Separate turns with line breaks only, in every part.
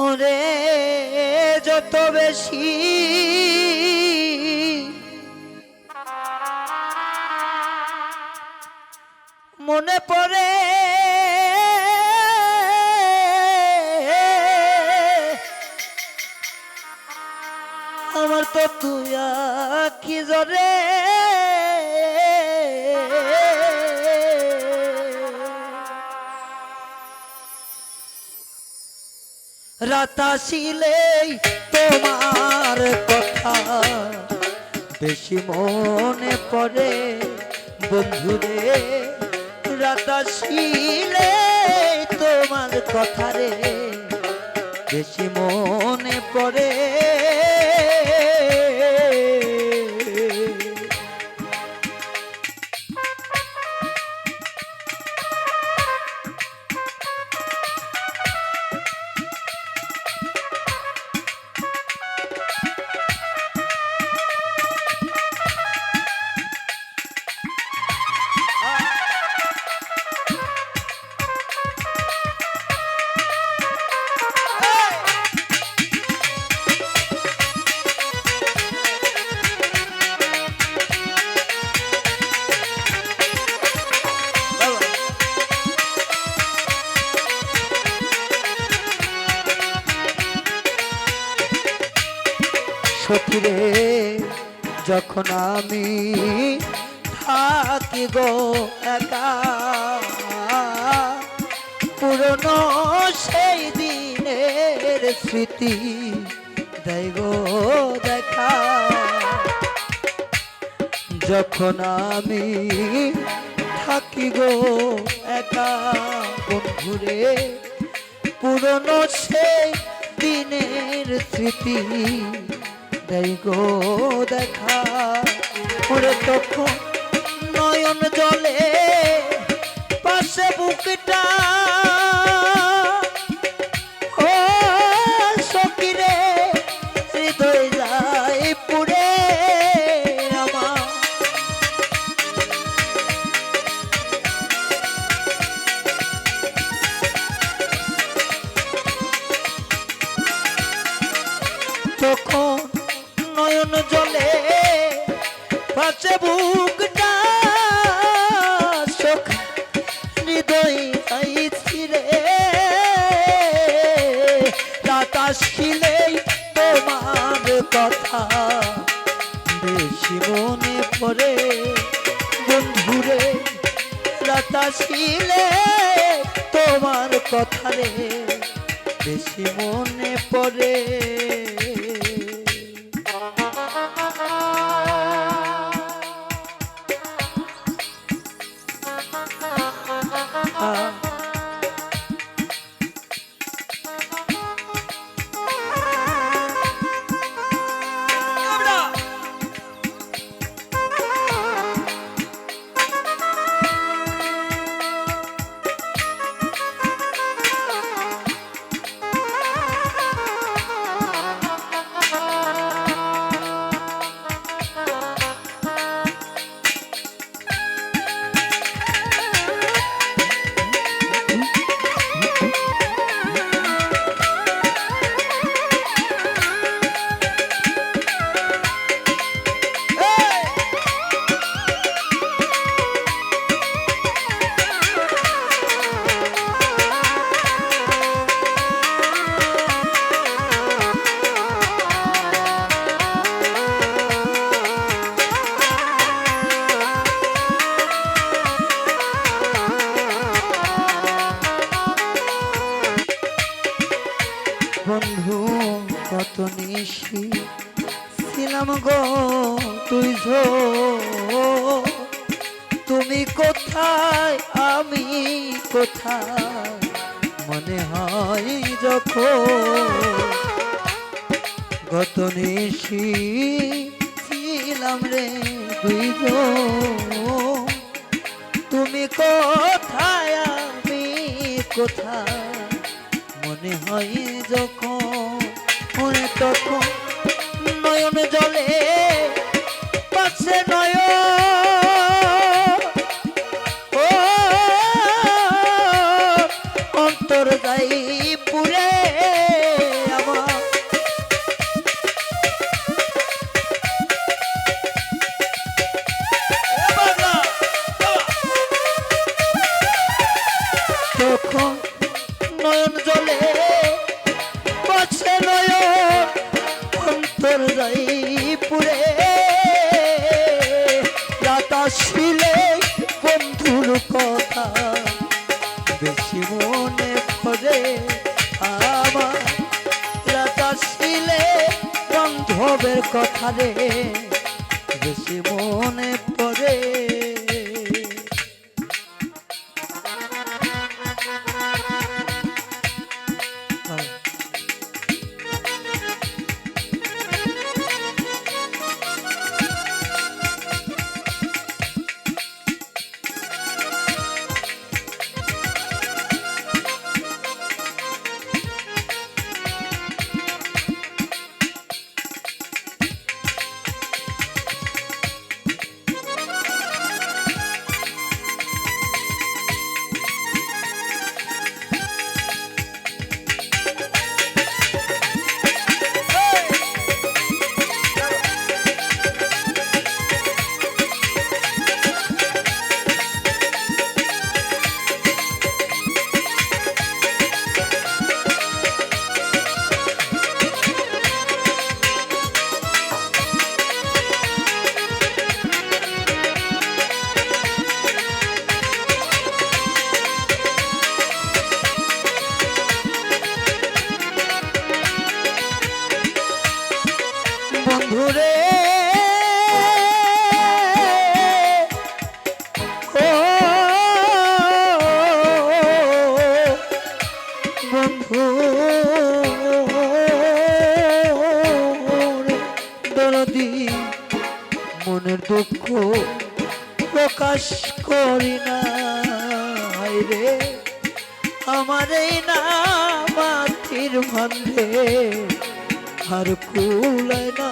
ওরে যত বেশি। মনে পড়ে আমার তো তুই কি জরে রাতাশিলেই তোমার কথা। বেশি মনে পড়ে বন্ধুরে রাতাসিলে তোমার কথা রে। বেশি মনে পড়ে সখিরে যখন আমি থাকি গো একা, পুরনো সেই দিনের স্মৃতি গো দেখা। যখন আমি থাকি গো একা, বন্ধুরে, পুরনো সেই দিনের স্মৃতি দেয় গো দেখা। ওরে তখন নয়ন জলে পাশে বুকটা। ও সকিরে তখন নয়ন জলে পাশে বুকটা চোখ হৃদয় চাইছিলে রাতাশিলেই তোমার কথা। বেশি মনে পড়ে বন্ধুরে রাতাশিলে তোমার কথা রে। বেশি মনে পড়ে uh-huh. কোথায় মনে হয় যখন গত নিশি ছিলাম রে ঝো তুমি কোথায়, আমি কোথায়? মনে হয় যখন তখন নয়ন জলে পাচ্ছে কথা। বেশি মনে পড়ে আমার ছিলে বন্ধবের কথা রে। বেশি মনে মনের দুঃখ প্রকাশ করি না রে। আমার এই না মাতির ভান্ডে আর কুলায় না।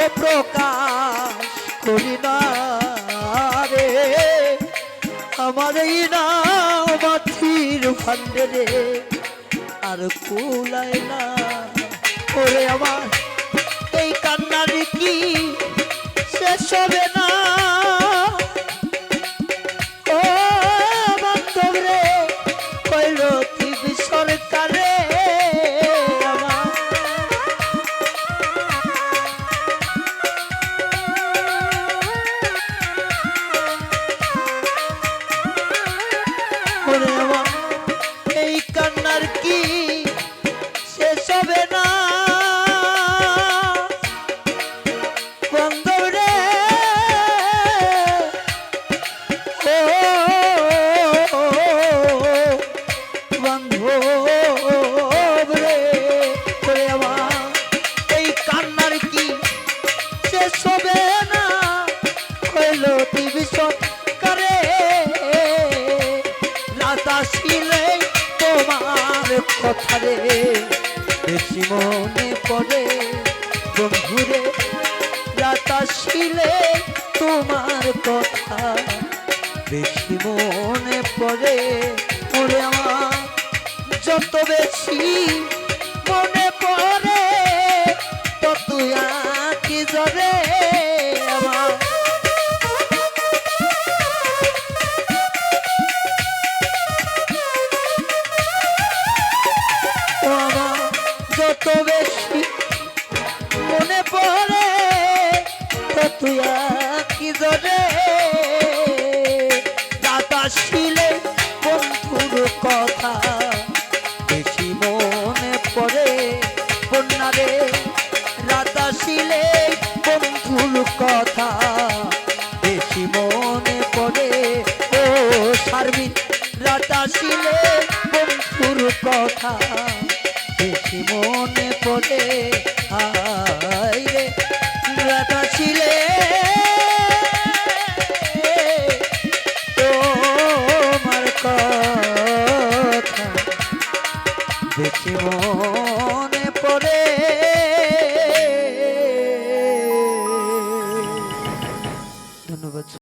দুঃখ প্রকাশ করি না রে? আমার এই না মাথির ভান্ডে রে, আর কুলায় না। ওরে আমার, এই কান্নার কি শেষ হবে না? মনে পড়ে, বন্ধুরে, রাত শিলে তোমার কথা। বেশি মনে পড়ে পড়ে আমার, যত বেশি মনে পড়ে তত আঁকি জরে কথা। দেখি মনে